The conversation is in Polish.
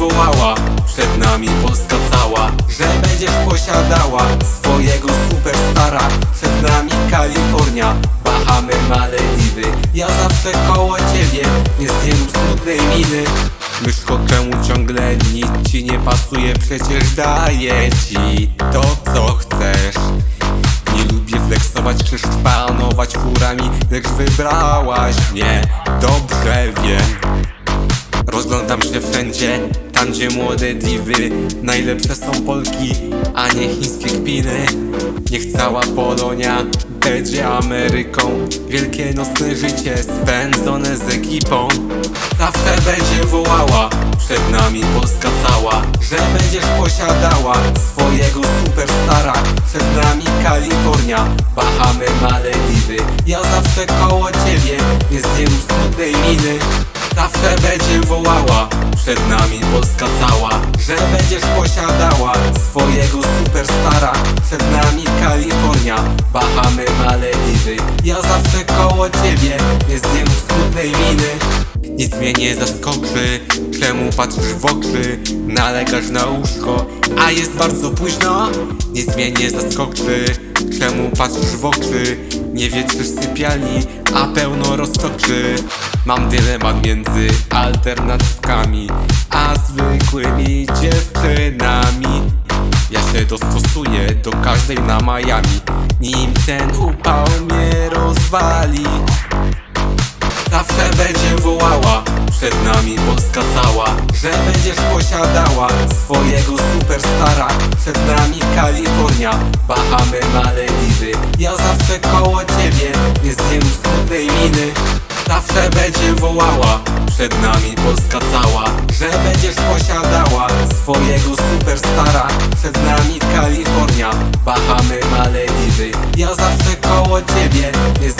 wołała Przed nami Polska cała Że będziesz posiadała Swojego superstara. Przed nami Kalifornia Bahamy, Malediwy. Ja zawsze koło ciebie Nie zdjęł smutnej miny. Myszko, czemu ciągle nic ci nie pasuje? Przecież daję ci to, co chcesz. Nie lubię flexować, krzyż panować furami Lecz wybrałaś mnie, dobrze wiem Rozglądam się wszędzie, tam gdzie młode diwy Najlepsze są Polki, a nie chińskie kpiny. Niech cała Polonia będzie Ameryką. Wielkie nocne życie spędzone z ekipą. Zawsze będzie wołała przed nami Polska cała Że będziesz posiadała swojego superstara. Przed nami Kalifornia, Bahamy, Malediwy. Ja zawsze koło ciebie, nie zdjęł smutnej miny. Zawsze będzie wołała przed nami Polska cała Że będziesz posiadała swojego superstara. Przed nami Kalifornia, Bahamy, Malediwy. Ja zawsze koło ciebie, nie zdjęł smutnej miny nic mnie nie zaskoczy, czemu patrzysz w oczy? Nalegasz na łóżko, a jest bardzo późno? Nic mnie nie zaskoczy, czemu patrzysz w oczy? Nie wietrzysz sypialni, a pełno roztoczy. Mam dylemat między alternatywkami A zwykłymi dziewczynami. Ja się dostosuję do każdej na Miami Nim ten upał mnie rozwali. Zawsze będzie wołała przed nami Polska cała Że będziesz posiadała swojego superstara. Przed nami Kalifornia, Bahamy, Malediwy. Ja zawsze koło ciebie, nie zdjęł smutnej miny. Zawsze będzie wołała przed nami Polska cała Że będziesz posiadała swojego superstara. Przed nami Kalifornia, Bahamy, Malediwy. Ja zawsze koło ciebie, nie